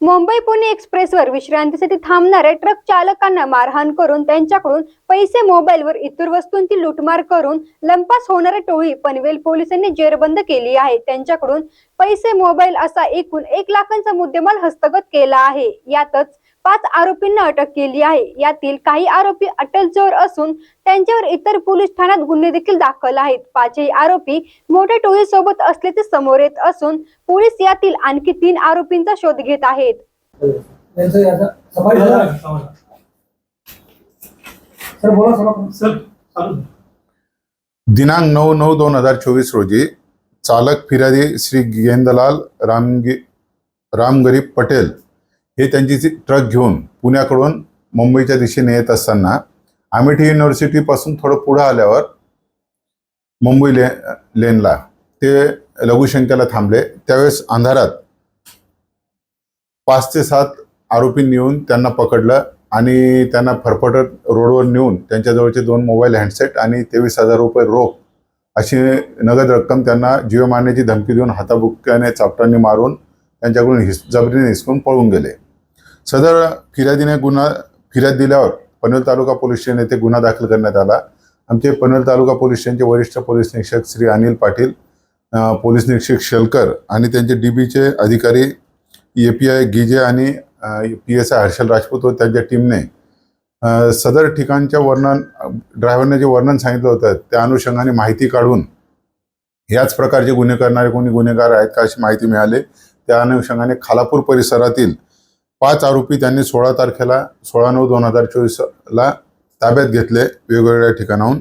मुंबई पुणे एक्सप्रेसवर विश्रांतीसाठी थांबणाऱ्या ट्रक चालकांना मारहाण करून त्यांच्याकडून पैसे मोबाईलवर इतर वस्तूंची लुटमार करून लंपास होणारी टोळी पनवेल पोलिसांनी जेरबंद केली आहे. त्यांच्याकडून पैसे मोबाईल असा एकूण एक लाखांचा मुद्देमाल हस्तगत केला आहे. यातच पाच आरोपींना अटक केली आहे. यातील काही आरोपी अटल चोर असून त्यांच्यावर इतर पोलीस ठाण्यात गुन्हे देखील दाखल आहेत. पाचही आरोपी मोठ्या टोळी सोबत असल्याचे समोर येत असून पोलीस यातील आणखी तीन आरोपींचा शोध घेत आहेत. त्यांचं याचा सफाई झाला? सर बोला सर सर चालू. दिनांक नऊ नऊ दोन हजार चोवीस रोजी चालक फिर्यादी श्री गेंदलाल रामगी रामगरीब पटेल हे त्यांची जी ट्रक घेऊन पुण्याकडून मुंबईच्या दिशेने येत असताना अमेठी युनिव्हर्सिटीपासून थोडं पुढं आल्यावर मुंबई ले लेनला ते लघुशंकेला थांबले. त्यावेळेस अंधारात पाच ते सात आरोपींनी येऊन त्यांना पकडलं आणि त्यांना फरफटत रोडवर नेऊन त्यांच्याजवळचे दोन मोबाईल हँडसेट आणि तेवीस हजार रुपये रोख अशी नगद रक्कम त्यांना जीव मारण्याची धमकी देऊन हाताबुक्याने चापटाने मारून त्यांच्याकडून हिस जबरीने हिसकून पळून गेले. सदर फिर्यादीने गुन्हा फिर्याद दिल्यावर पनवेल तालुका पोलीस स्टेशन येथे गुन्हा दाखल करण्यात आला. आमचे पनवेल तालुका पोलीस स्टेशनचे वरिष्ठ पोलीस निरीक्षक श्री अनिल पाटील पोलीस निरीक्षक शेलकर आणि त्यांचे डी बीचे अधिकारी ए पी आय गिजे आणि P S I Harshal Rajput व त्यांच्या टीमने सदर ठिकाणच्या वर्णन ड्रायव्हरने जे वर्णन सांगितलं होतं त्या अनुषंगाने माहिती काढून याच प्रकारचे गुन्हे करणारे कोणी गुन्हेगार आहेत का अशी माहिती मिळाली. त्या अनुषंगाने खालापूर परिसरातील पाच आरोपी त्यांनी सोळा तारखेला सोळा नऊ दोन हजार चोवीसला ताब्यात घेतले वेगवेगळ्या ठिकाणाहून.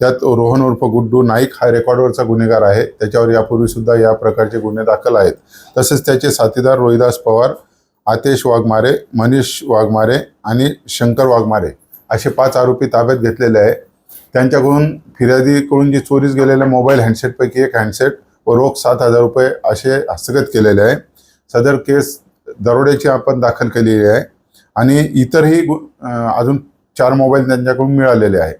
त्यात रोहन उर्फ गुड्डू नाईक हा रेकॉर्डवरचा गुन्हेगार आहे. त्याच्यावर यापूर्वी सुद्धा या प्रकारचे गुन्हे दाखल आहेत. तसेच त्याचे साथीदार रोहिदास पवार आतेश वाघमारे मनीष वाघमारे आणि शंकर वाघमारे असे पाच आरोपी ताब्यात घेतलेले आहे त्यांच्याकडून फिर्यादीकडून जी चोरीस गेलेल्या मोबाईल हँडसेटपैकी एक हँडसेट व रोख सात हजार रुपये असे हस्तगत केलेले आहे. सदर केस दरोड्याची आपण दाखल केलेली आहे. आणि इतरही गु- अजून चार मोबाईल त्यांच्याकडून मिळालेले आहे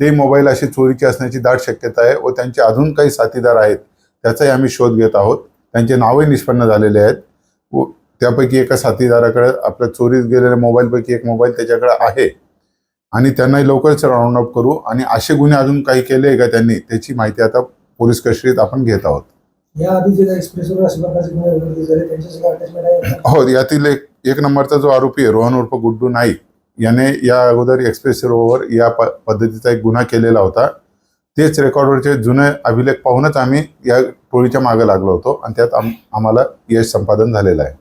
ते मोबाईल अशी चोरीचे असण्याची दाट शक्यता आहे व त्यांचे अजून काही साथीदार आहेत त्याचाही आम्ही शोध घेत आहोत. त्यांचे नावही निष्पन्न झालेले आहेत. व त्यापैकी एका साथीदाराकडे आपल्या चोरीत गेलेल्या मोबाईलपैकी एक मोबाईल त्याच्याकडे आहे. आणि त्यांनाही लवकरच राऊंड अप करू. आणि असे गुन्हे अजून काही केले आहे का त्यांनी त्याची माहिती आता पोलीस कस्टडीत आपण घेत आहोत. या आधी जे एक्सप्रेसवर अशा प्रकारचे गुन्हे उघडकीस झाले त्यांच्या सगळं अटॅचमेंट आहे? हो यातील एक एक नंबरचा जो आरोपी आहे रोहन उर्फ गुड्डू नाईक याने या अगोदर एक्सप्रेस रोडवर या प पद्धतीचा एक गुन्हा केलेला होता. तेच रेकॉर्डवरचे जुने अभिलेख पाहूनच आम्ही या टोळीच्या मागे लागलो होतो आणि त्यात आम आम्हाला यश संपादन झालेलं आहे.